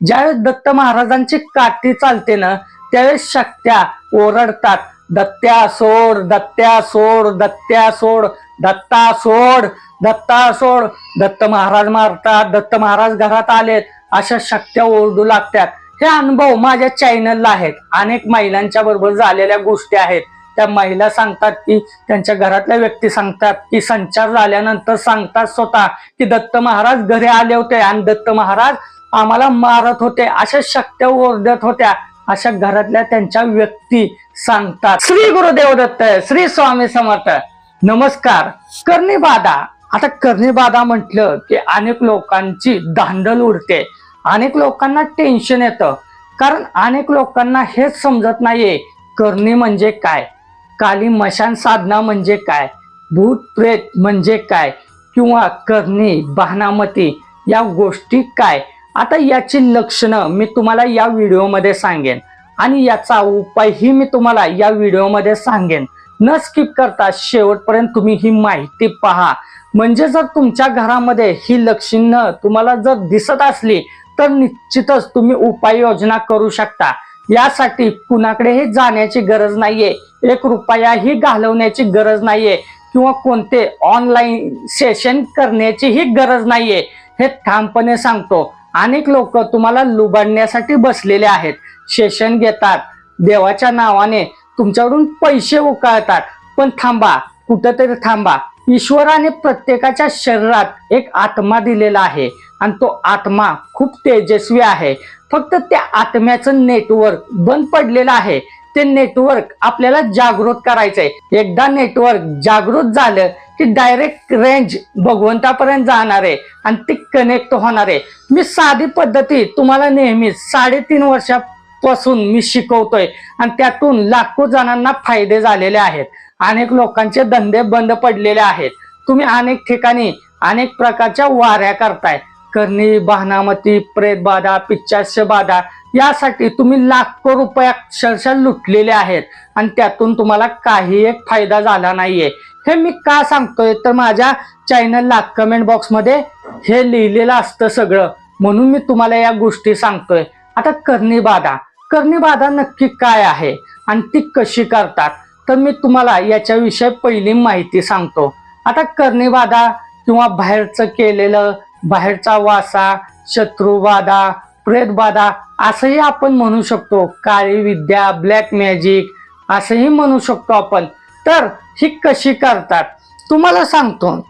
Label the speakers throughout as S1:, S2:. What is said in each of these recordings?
S1: ज्यावेळेस दत्त महाराजांची काठी चालते ना त्यावेळेस शक्त्या ओरडतात. दत्त्या सोड दत्त्या सोड दत्त्या सोड दत्ता सोड दत्ता सोड. दत्त महाराज मारतात दत्त महाराज घरात आलेत अशा शक्त्या ओरडू लागतात. हे अनुभव माझ्या चॅनलला आहेत. अनेक महिलांच्या बरोबर झालेल्या गोष्टी आहेत. त्या महिला सांगतात की त्यांच्या घरातल्या व्यक्ती सांगतात की संचार झाल्यानंतर सांगतात स्वतः की दत्त महाराज घरी आले होते आणि दत्त महाराज आम्हाला मारत होते अशा शक्त्या ओरडत होत्या अशा घरातल्या त्यांच्या व्यक्ती सांगतात. श्री गुरुदेव दत्त श्री स्वामी समर्थ नमस्कार. कर्णी बाधा आता कर्णी बाधा म्हटलं की अनेक लोकांची धांदल उडते. अनेक लोकांना टेन्शन येतं. कारण अनेक लोकांना हेच समजत नाहीये करणी म्हणजे काय? काली मशान साधना म्हणजे काय? भूत प्रेत म्हणजे काय? किंवा करणी बहनामती या गोष्टी काय? आता याची लक्षणं मी तुम्हाला या व्हिडिओमध्ये सांगेन. आणि याचा उपायही मी तुम्हाला या व्हिडिओमध्ये सांगेन. न स्किप करता शेवटपर्यंत तुम्ही ही माहिती पहा. म्हणजे जर तुमच्या घरामध्ये ही लक्षणं तुम्हाला जर दिसत असली तर निश्चितच तुम्ही उपाययोजना करू शकता. यासाठी कुणाकडेही जाण्याची गरज नाहीये. एक रुपयाही घालवण्याची गरज नाहीये. किंवा कोणते ऑनलाईन सेशन करण्याचीही गरज नाहीये. हे ठामपणे सांगतो. अनेक लोक तुम्हाला लुबाडण्यासाठी बसलेले आहेत. सेशन घेतात. देवाच्या नावाने तुमच्याकडून पैसे उकळतात. पण थांबा कुठंतरी थांबा. ईश्वराने प्रत्येकाच्या शरीरात एक आत्मा दिलेला आहे आणि तो आत्मा खूप तेजस्वी आहे. फक्त त्या आत्म्याचं नेटवर्क बंद पडलेलं आहे. ते नेटवर्क आपल्याला जागृत करायचंय. एकदा नेटवर्क जागृत झालं की डायरेक्ट रेंज भगवंतापर्यंत जाणार आहे आणि ती कनेक्ट होणार आहे. मी साधी पद्धती तुम्हाला नेहमीच साडेतीन वर्षापासून मी शिकवतोय आणि त्यातून लाखो जणांना फायदे झालेले आहेत. अनेक लोकांचे धंदे बंद पडलेले आहेत. तुम्ही अनेक ठिकाणी अनेक प्रकारच्या वाऱ्या करताय. करणी बहनामती प्रेतबाधा पिच्चास्य बाधा यासाठी तुम्ही लाखो रुपये अक्षरशः लुटलेले आहेत. आणि त्यातून तुम्हाला काही एक फायदा झाला नाहीये. हे मी का सांगतोय? तर माझ्या चॅनलला कमेंट बॉक्समध्ये हे लिहिलेलं असतं सगळं. म्हणून मी तुम्हाला या गोष्टी सांगतोय. आता करणी बाधा करणी बाधा नक्की काय आहे आणि ती कशी करतात? तर मी तुम्हाला याच्याविषयी पहिली माहिती सांगतो. आता करणी बाधा किंवा बाहेरचं केलेलं बाहेरचा वासा शत्रुबाधा प्रेतबाधा असंही आपण म्हणू शकतो. काळी विद्या ब्लॅक मॅजिक असंही म्हणू शकतो आपण. तर ही कशी करतात तुम्हाला सांगतो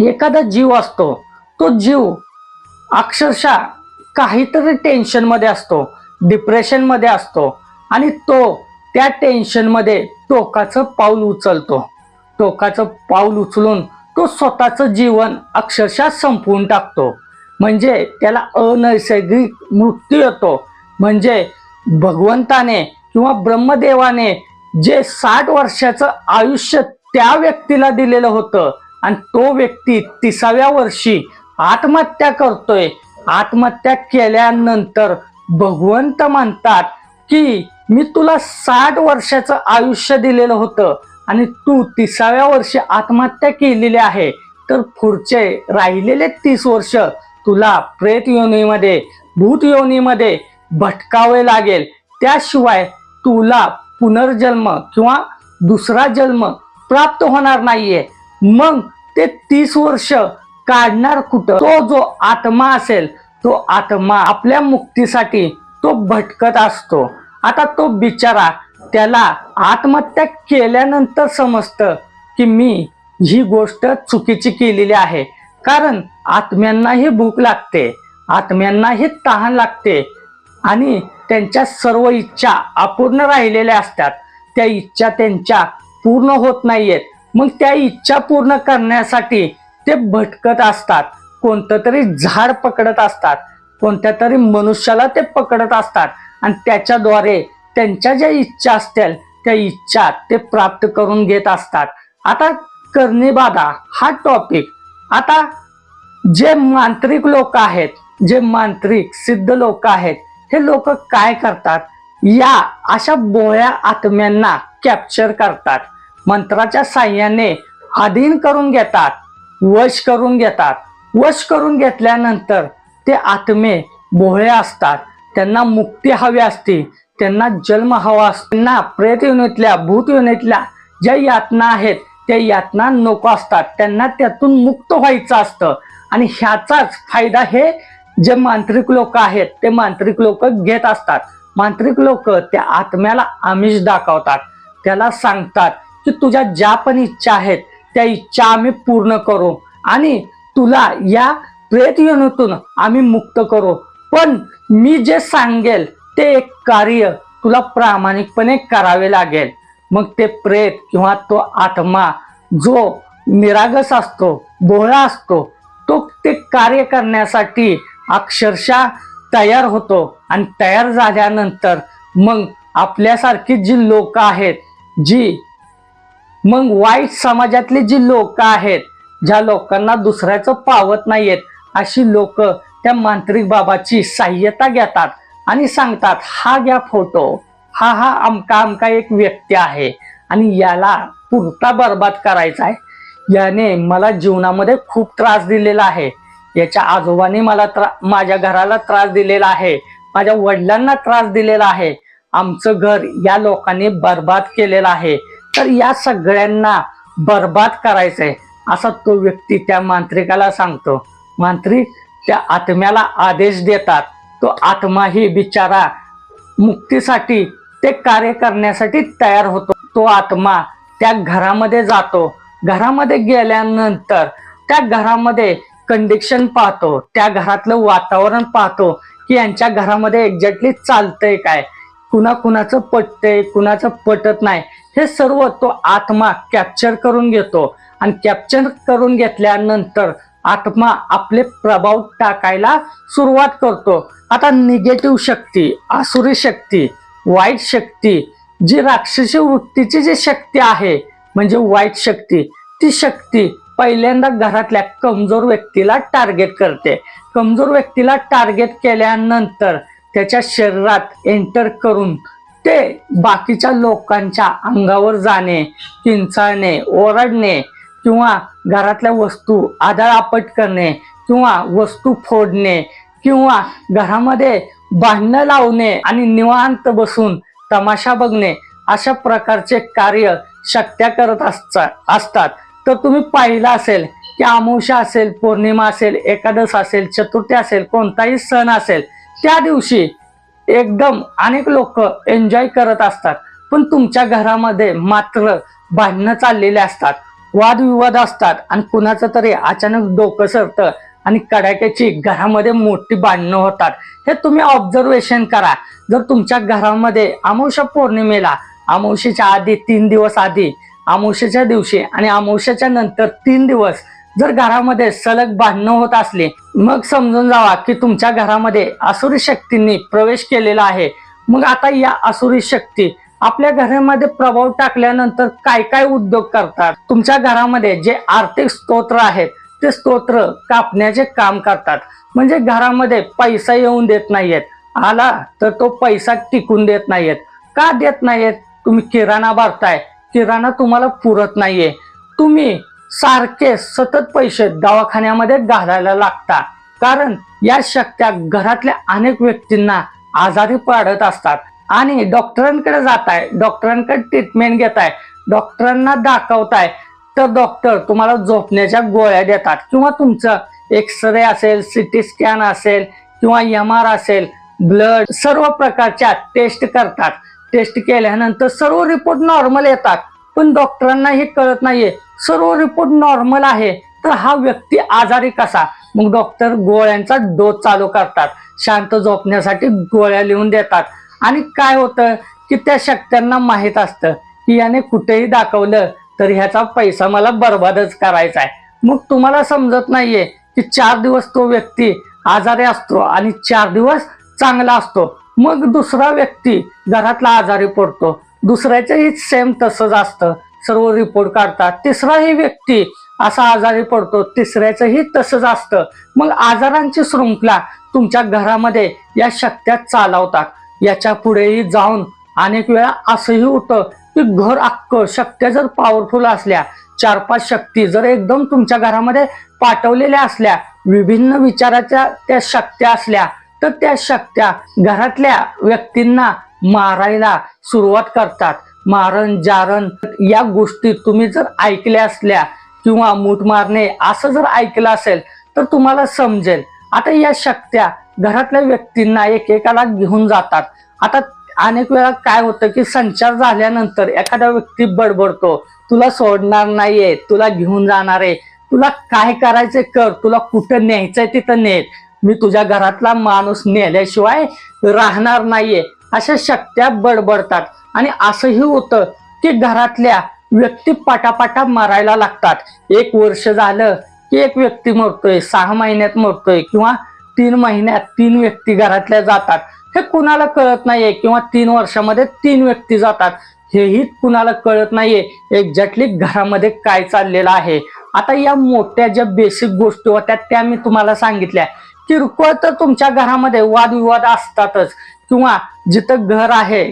S1: एखादा जीव असतो तो जीव अक्षरशः काहीतरी टेन्शनमध्ये असतो डिप्रेशनमध्ये असतो आणि तो त्या टेन्शनमध्ये टोकाचं पाऊल उचलतो. टोकाचं पाऊल उचलून तो स्वतःचं जीवन अक्षरशः संपवून टाकतो. म्हणजे त्याला अनैसर्गिक मृत्यू येतो. म्हणजे भगवंताने किंवा ब्रह्मदेवाने जे साठ वर्षाचं आयुष्य त्या व्यक्तीला दिलेलं होतं आणि तो व्यक्ती तिसाव्या वर्षी आत्महत्या करतोय. आत्महत्या केल्यानंतर भगवंत म्हणतात की मी तुला साठ वर्षाचं आयुष्य दिलेलं होतं आणि तू तिसाव्या वर्षी आत्महत्या केलेली आहे. तर पुढचे राहिलेले तीस वर्ष तुला प्रेत योनीमध्ये भूत योनीमध्ये भटकावे लागेल. त्याशिवाय तुला पुनर्जन्म किंवा दुसरा जन्म प्राप्त होणार नाहीये. मग ते तीस वर्ष काढणार कुठं? तो जो आत्मा असेल तो आत्मा आपल्या मुक्तीसाठी तो भटकत असतो. आता तो बिचारा त्याला आत्महत्या केल्यानंतर समजतं की मी ही गोष्ट चुकीची केलेली आहे. कारण आत्म्यांनाही भूक लागते आत्म्यांनाही तहान लागते आणि त्यांच्या सर्व इच्छा अपूर्ण राहिलेल्या असतात. त्या इच्छा त्यांच्या पूर्ण होत नाहीयेत. मग त्या इच्छा पूर्ण करण्यासाठी ते भटकत असतात. कोणतं तरी झाड पकडत असतात. कोणत्या तरी मनुष्याला ते पकडत असतात. आणि त्याच्याद्वारे त्यांच्या ज्या इच्छा असतील त्या इच्छा ते प्राप्त करून घेत असतात. आता करणीबाधा हा टॉपिक आता जे मांत्रिक लोक आहेत जे मांत्रिक सिद्ध लोक आहेत हे लोक काय करतात? या अशा बोळ्या आत्म्यांना कॅप्चर करतात. मंत्राच्या साह्याने अधीन करून घेतात वश करून घेतात. वश करून घेतल्यानंतर ते आत्मे भोळे असतात. त्यांना मुक्ती हवी असते. त्यांना जन्म हवा असतो. त्यांना प्रेत युनिटल्या भूत युनिटल्या ज्या यातना आहेत त्या यातना नको असतात. त्यांना त्यातून मुक्त व्हायचं असतं. आणि ह्याचाच फायदा हे जे मांत्रिक लोक आहेत ते मांत्रिक लोक घेत असतात. मांत्रिक लोक त्या आत्म्याला आमिष दाखवतात. त्याला सांगतात की तुझ्या ज्या पण इच्छा आहेत त्या इच्छा आम्ही पूर्ण करू आणि तुला या प्रेत योनीतून आम्ही मुक्त करू. पण मी जे सांगेल ते एक कार्य तुला प्रामाणिकपणे करावे लागेल. मग ते प्रेत किंवा तो आत्मा जो निरागस असतो भोळा असतो तो ते कार्य करण्यासाठी अक्षरशः तयार होतो. आणि तयार झाल्यानंतर मग आपल्यासारखी जी लोक आहेत जी मग वाईट समाजातली जी लोक आहेत ज्या लोकांना दुसऱ्याचं पावत नाहीयेत अशी लोक त्या मांत्रिक बाबाची सहाय्यता घेतात आणि सांगतात हा घ्या फोटो. हा हा अमका अमका एक व्यक्ती आहे आणि याला पुरता बर्बाद करायचा आहे. याने मला जीवनामध्ये खूप त्रास दिलेला आहे. याच्या आजोबांनी मला त्रा माझ्या घराला त्रास दिलेला आहे. माझ्या वडिलांना त्रास दिलेला आहे. आमचं घर या लोकांनी बर्बाद केलेलं आहे. तर या सगळ्यांना बर्बाद करायचंय असा तो व्यक्ती त्या मांत्रिकाला सांगतो. मांत्रिक त्या आत्म्याला आदेश देतात. तो आत्माही बिचारा मुक्तीसाठी ते कार्य करण्यासाठी तयार होतो. तो आत्मा त्या घरामध्ये जातो. घरामध्ये गेल्यानंतर त्या घरामध्ये कंडिशन पाहतो त्या घरातलं वातावरण पाहतो की यांच्या घरामध्ये एक्झॅक्टली चालतंय काय? कुणा कुणाचं पटतंय कुणाचं पटत नाही. हे सर्व तो आत्मा कॅप्चर करून घेतो. आणि कॅप्चर करून घेतल्यानंतर आत्मा आपले प्रभाव टाकायला सुरुवात करतो. आता निगेटिव्ह शक्ती आसुरी शक्ती वाईट शक्ती जी राक्षसी वृत्तीची जी शक्ती आहे म्हणजे वाईट शक्ती ती शक्ती पहिल्यांदा घरातल्या कमजोर व्यक्तीला टार्गेट करते. कमजोर व्यक्तीला टार्गेट केल्यानंतर त्याच्या शरीरात एंटर करून ते बाकीच्या लोकांच्या अंगावर जाणे किंचाळणे ओरडणे किंवा घरातल्या वस्तू आदळापट करणे किंवा वस्तू फोडणे किंवा घरामध्ये भांडणं लावणे आणि निवांत बसून तमाशा बघणे अशा प्रकारचे कार्य शक्त्या करत असतात. तर तुम्ही पाहिलं असेल की अमावस्या असेल पौर्णिमा असेल एकादश असेल चतुर्थी असेल कोणताही सण असेल त्या दिवशी एकदम अनेक लोक एन्जॉय करत असतात. पण तुमच्या घरामध्ये मात्र भांडणं चाललेले असतात वादविवाद असतात आणि कुणाचं तरी अचानक डोकं सरतं आणि कडाक्याची घरामध्ये मोठी भांडणं होतात. हे तुम्ही ऑब्झर्वेशन करा. जर तुमच्या घरामध्ये अमावस्या पौर्णिमेला अमावस्येच्या आधी तीन दिवस आधी अमावश्याच्या दिवशी आणि अमावश्याच्या नंतर तीन दिवस जर घरामध्ये सलग भांडणं होत असले मग समजून जावा की तुमच्या घरामध्ये असुरी शक्तींनी प्रवेश केलेला आहे. मग आता या असुरी शक्ती आपल्या घरामध्ये प्रभाव टाकल्यानंतर काय काय उद्योग करतात? तुमच्या घरामध्ये जे आर्थिक स्तोत्र आहेत ते स्तोत्र कापण्याचे काम करतात. म्हणजे घरामध्ये पैसा येऊन देत नाहीयेत. आला तर तो पैसा टिकून देत नाहीयेत. का देत नाहीयेत? तुम्ही किराणा भरताय. किराणा तुम्हाला पुरत नाहीये. तुम्ही सारखे सतत पैसे दवाखान्यामध्ये घालायला लागता. कारण या शक्त्या घरातल्या अनेक व्यक्तींना आजारी पडत असतात. आणि डॉक्टरांकडे जाताय डॉक्टरांकडे ट्रीटमेंट घेताय डॉक्टरांना दाखवताय तर डॉक्टर तुम्हाला झोपण्याच्या गोळ्या देतात. किंवा तुमचं एक्सरे असेल सिटी स्कॅन असेल किंवा एम आर असेल ब्लड सर्व प्रकारच्या टेस्ट करतात. टेस्ट केल्यानंतर सर्व रिपोर्ट नॉर्मल येतात. पण डॉक्टरांना हे कळत नाहीये. सर्व रिपोर्ट नॉर्मल आहे. तर हा व्यक्ती आजारी कसा? मग डॉक्टर गोळ्यांचा डोस चालू करतात. शांत झोपण्यासाठी गोळ्या लिहून देतात. आणि काय होतं? की त्या शक्त्यांना माहीत असतं की याने कुठेही दाखवलं तर ह्याचा पैसा मला बर्बादच करायचा आहे. मग तुम्हाला समजत नाहीये की चार दिवस तो व्यक्ती आजारी असतो आणि चार दिवस चांगला असतो. मग दुसरा व्यक्ती घरातला आजारी पडतो. दुसऱ्याचंही सेम तसंच असतं. सर्व रिपोर्ट काढतात. तिसराही व्यक्ती असा आजारी पडतो. तिसऱ्याचंही तसंच असतं. मग आजारांची शृंखला तुमच्या घरामध्ये या शक्त्या चालवतात. याच्या पुढेही जाऊन अनेक वेळा असंही होतं की घर अक्क शक्त्या जर पॉवरफुल असल्या चार पाच शक्ती जर एकदम तुमच्या घरामध्ये पाठवलेल्या असल्या विभिन्न विचाराच्या त्या शक्त्या असल्या तर त्या शक्त्या घरातल्या व्यक्तींना मारायला सुरुवात करतात. मारण जारण या गोष्टी तुम्ही जर ऐकल्या असल्या किंवा मूठ मारणे असं जर ऐकलं असेल तर तुम्हाला समजेल. आता या शक्त्या घरातल्या व्यक्तींना एकेकाला घेऊन जातात. आता अनेक वेळा काय होतं की संचार झाल्यानंतर एखादा व्यक्ती बडबडतो. तुला सोडणार नाहीये तुला घेऊन जाणार आहे. तुला काय करायचंय कर तुला कुठं न्यायचंय तिथं नेत. मी तुझ्या घरातला माणूस नेल्याशिवाय राहणार नाहीये. अशा शक्त्या बडबडतात. आणि असंही होतं की घरातल्या व्यक्ती पाटापाटा मारायला लागतात. एक वर्ष झालं की एक व्यक्ती मरतोय सहा महिन्यात मरतोय किंवा तीन महिन्यात तीन व्यक्ती घरातल्या जातात. हे कुणाला कळत नाहीये किंवा तीन वर्षामध्ये तीन व्यक्ती जातात. हेही कुणाला कळत नाहीये एक्झॅक्टली घरामध्ये काय चाललेलं आहे. आता या मोठ्या ज्या बेसिक गोष्टी होत्या त्या मी तुम्हाला सांगितल्या. किरकोळ तर तुमच्या घरामध्ये वादविवाद असतातच. किंवा जिथं घर आहे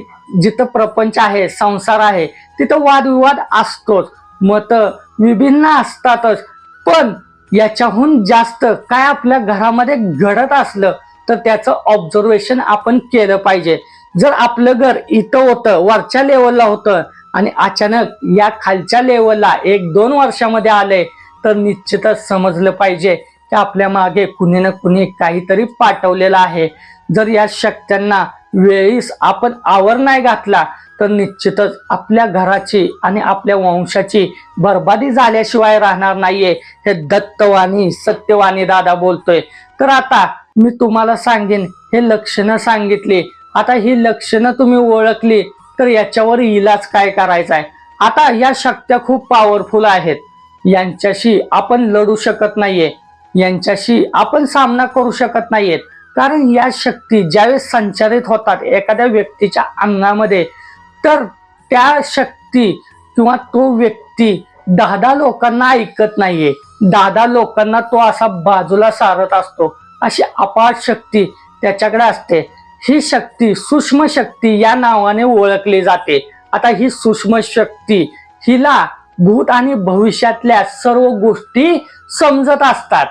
S1: जिथं प्रपंच आहे संसार आहे तिथं वादविवाद असतोच. मत विभिन्न असतातच. पण याच्याहून जास्त काय आपल्या घरामध्ये घडत असलं तर त्याचं ऑब्झर्वेशन आपण केलं पाहिजे. जर आपलं घर इथं होतं वरच्या लेवलला होतं आणि अचानक या खालच्या लेवलला एक दोन वर्षामध्ये आले तर निश्चितच समजलं पाहिजे. की आपल्या मागे कुणी ना कुणी काहीतरी पाठवलेलं आहे. जर या शक्त्यांना वेळीस आपण आवर नाही घातला तर निश्चितच आपल्या घराची आणि आपल्या वंशाची बर्बादी झाल्याशिवाय राहणार नाहीये हे दत्तवाणी सत्यवाणी दादा बोलतोय. तर आता मी तुम्हाला सांगेन हे लक्षणं सांगितली. आता ही लक्षणं तुम्ही ओळखली तर याच्यावर इलाज काय करायचा आहे आता या शक्त्या खूप पॉवरफुल आहेत. यांच्याशी आपण लढू शकत नाहीये. यांच्याशी आपण सामना करू शकत नाहीयेत कारण या शक्ती ज्यावेळेस संचारित होतात एखाद्या व्यक्तीच्या अंगामध्ये तर त्या शक्ती किंवा तो व्यक्ती दहा दहा लोकांना ऐकत नाहीये. दहा दहा लोकांना तो असा बाजूला सारत असतो. अशी अपाट शक्ती त्याच्याकडे असते. ही शक्ती सूक्ष्म शक्ती या नावाने ओळखली जाते. आता ही सूक्ष्म शक्ती हिला भूत आणि भविष्यातल्या सर्व गोष्टी समजत असतात.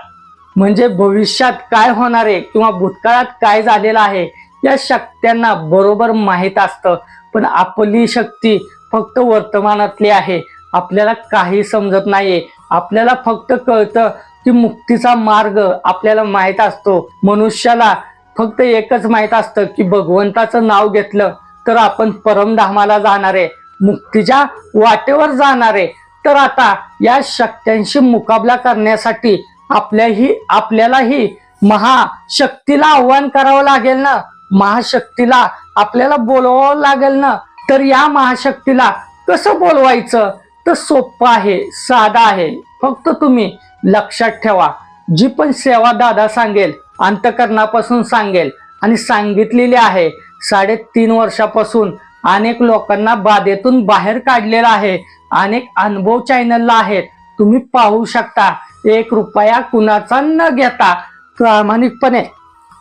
S1: म्हणजे भविष्यात काय होणार आहे किंवा भूतकाळात काय झालेलं आहे या शक्त्यांना बरोबर माहीत असतं. पण आपली शक्ती फक्त वर्तमानातली आहे. आपल्याला काही समजत नाहीये. आपल्याला फक्त कळतं की मुक्तीचा मार्ग आपल्याला माहीत असतो. मनुष्याला फक्त एकच माहीत असतं की भगवंताचं नाव घेतलं तर आपण परमधामाला जाणार आहे. मुक्तीच्या वाटेवर जाणार आहे. तर आता या शक्त्यांशी मुकाबला करण्यासाठी आपल्याही आपल्यालाही महाशक्तीला आव्हान करावं लागेल ना? महाशक्तीला आपल्याला बोलवावं लागेल ना? तर या महाशक्तीला कसं बोलवायचं? तर सोपं आहे साधा आहे. फक्त तुम्ही लक्षात ठेवा. जी पण सेवा दादा सांगेल अंतकरणापासून सांगेल आणि सांगितलेली आहे साडेतीन वर्षापासून अनेक लोकांना बाधेतून बाहेर काढलेला आहे अनेक अनुभव चॅनलला आहेत. तुम्ही पाहू शकता. एक रुपया कुणाचा न घेता प्रामाणिकपणे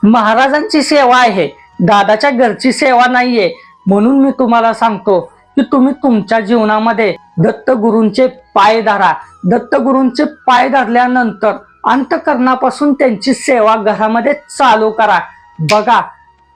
S1: महाराजांची सेवा आहे दादाच्या घरची सेवा नाहीये. म्हणून मी तुम्हाला सांगतो की तुम्ही तुमच्या जीवनामध्ये दत्तगुरूंचे पाय धरा. दत्तगुरूंचे पाय धरल्यानंतर अंतकरणापासून त्यांची सेवा घरामध्ये चालू करा. बघा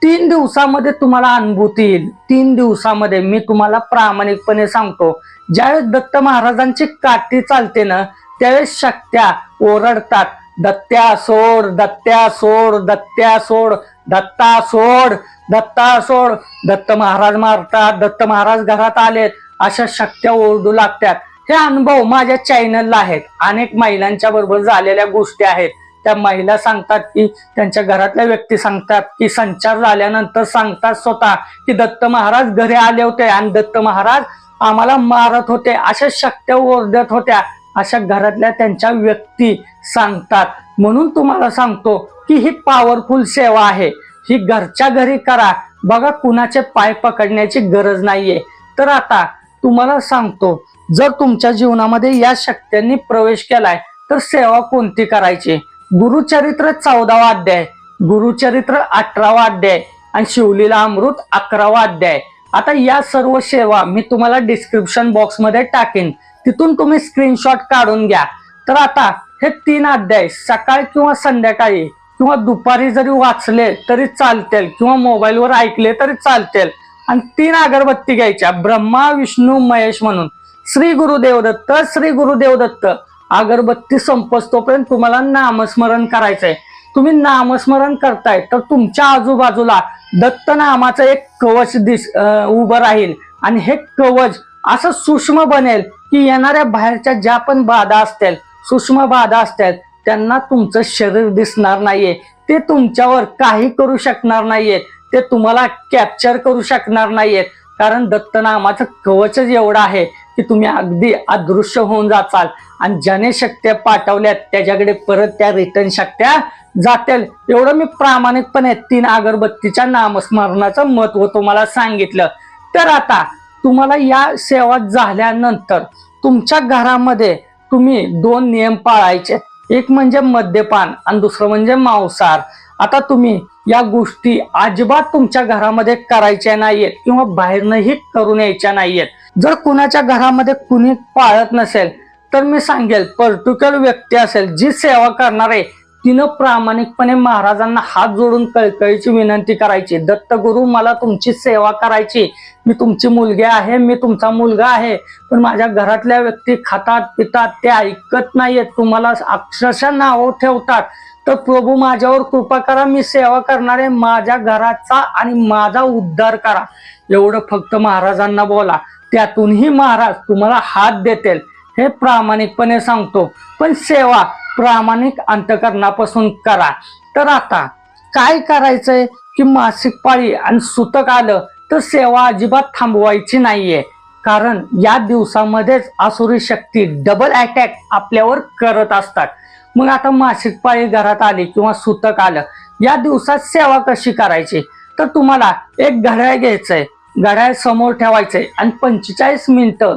S1: तीन दिवसामध्ये तुम्हाला अनुभूती येईल. तीन दिवसामध्ये मी तुम्हाला प्रामाणिकपणे सांगतो ज्यावेळेस दत्त महाराजांची काठी चालते ना त्यावेळेस शक्त्या ओरडतात. दत्त्या सोड दत्त्या सोड दत्त्या सोड दत्ता सोड दत्ता सोड. दत्त महाराज मारतात दत्त महाराज घरात आलेत अशा शक्त्या ओरडू लागतात. हे अनुभव माझ्या चॅनलला आहेत. अनेक महिलांच्या बरोबर झालेल्या गोष्टी आहेत. त्या महिला सांगतात की त्यांच्या घरातल्या व्यक्ती सांगतात की संचार झाल्यानंतर सांगतात स्वतः की दत्त महाराज घरी आले होते आणि दत्त महाराज आम्हाला मारत होते. अशा शक्त्या ओरडत होत्या. अशा घरातल्या त्यांच्या व्यक्ती सांगतात. म्हणून तुम्हाला सांगतो की ही पॉवरफुल सेवा आहे. ही घरच्या घरी करा. बघा कुणाचे पाय पकडण्याची गरज नाहीये. तर आता तुम्हाला सांगतो जर तुमच्या जीवनामध्ये या शक्त्यांनी प्रवेश केलाय तर सेवा कोणती करायची? गुरुचरित्र चौदावा अध्याय गुरुचरित्र अठरावा अध्याय आणि शिवलीला अमृत अकरावा अध्याय. आता या सर्व सेवा मी तुम्हाला डिस्क्रिप्शन बॉक्समध्ये टाकेन. तिथून तुम्ही स्क्रीनशॉट काढून घ्या. तर आता हे तीन अध्याय सकाळ किंवा संध्याकाळी किंवा दुपारी जरी वाचले तरी चालतील किंवा मोबाईलवर ऐकले तरी चालतील. आणि तीन अगरबत्ती घ्यायच्या. ब्रह्मा विष्णू महेश म्हणून. श्री गुरुदेव दत्त श्री गुरुदेव दत्त अगरबत्ती संपस्तोपर्यंत तुम्हाला नामस्मरण करायचंय. तुम्ही नामस्मरण करताय तर तुमच्या आजूबाजूला दत्त नामाचं एक कवच दिस उभं राहील. आणि हे कवच असं सूक्ष्म बनेल की येणाऱ्या बाहेरच्या ज्या पण बाधा असतील सूक्ष्म बाधा असतील त्यांना तुमचं शरीर दिसणार नाहीये. ते तुमच्यावर काही करू शकणार नाहीयेत ते तुम्हाला कॅप्चर करू शकणार नाहीयेत कारण दत्तनामाचं कवचच एवढं आहे की तुम्ही अगदी अदृश्य होऊन जाचाल. आणि ज्याने शक्त्या पाठवल्यात त्याच्याकडे परत त्या रिटर्न शक्त्या जातील. एवढं मी प्रामाणिकपणे तीन अगरबत्तीच्या नामस्मरणाचं महत्त्व तुम्हाला सांगितलं. तर आता तुम्हाला या सेवा झाल्यानंतर तुमच्या घरामध्ये तुम्ही दोन नियम पाळायचे. एक म्हणजे मद्यपान आणि दुसरं म्हणजे मांसाहार. आता तुम्ही या गोष्टी अजिबात तुमच्या घरामध्ये करायच्या नाहीयेत किंवा बाहेरनंही करून यायच्या नाहीयेत. जर कुणाच्या घरामध्ये कुणी पाळत नसेल तर मी सांगेल पर्टिक्युलर व्यक्ती असेल जी सेवा करणार आहे तिनं प्रामाणिकपणे महाराजांना हात जोडून कळकळीची विनंती करायची दत्तगुरु मला तुमची सेवा करायची. मी तुमची मुलगी आहे मी तुमचा मुलगा आहे. पण माझ्या घरातल्या व्यक्ती खातात पितात ते ऐकत नाहीयेत. तुम्हाला अक्षरशः नावं ठेवतात. तर प्रभू माझ्यावर कृपा करा. मी सेवा करणारे माझ्या घराचा आणि माझा उद्धार करा. एवढं फक्त महाराजांना बोला. त्यातूनही महाराज तुम्हाला हात देतील. हे प्रामाणिकपणे सांगतो. पण सेवा प्रामाणिक अंतकरणापासून करा. तर आता काय करायचंय की मासिक पाळी आणि सुतक आलं तर सेवा अजिबात थांबवायची नाहीये. कारण या दिवसामध्येच आसुरी शक्ती डबल अटॅक आपल्यावर करत असतात. मग आता मासिक पाळी घरात आली किंवा सुतक आलं या दिवसात सेवा कशी करायची? तर तुम्हाला एक घड्याळ घ्यायचंय. घड्याळ समोर ठेवायचंय आणि पंचेचाळीस मिनिटं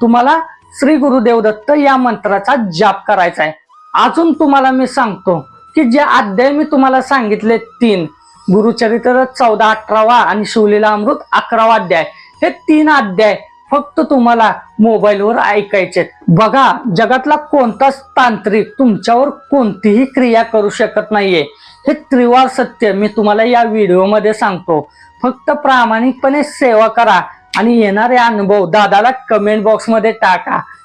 S1: तुम्हाला श्री गुरुदेव दत्त या मंत्राचा जाप करायचा आहे अजून तुम्हाला मी सांगतो की जे अध्याय मी तुम्हाला सांगितले तीन गुरुचरित्र चौदा अठरावा आणि शिवलीला अमृत अकरावा अध्याय हे तीन अध्याय फक्त तुम्हाला मोबाईलवर ऐकायचे. बघा जगातला कोणताच तांत्रिक तुमच्यावर कोणतीही क्रिया करू शकत नाहीये. हे त्रिवार सत्य मी तुम्हाला या व्हिडिओमध्ये सांगतो. फक्त प्रामाणिकपणे सेवा करा आणि येणारे अनुभव दादाला कमेंट बॉक्समध्ये टाका.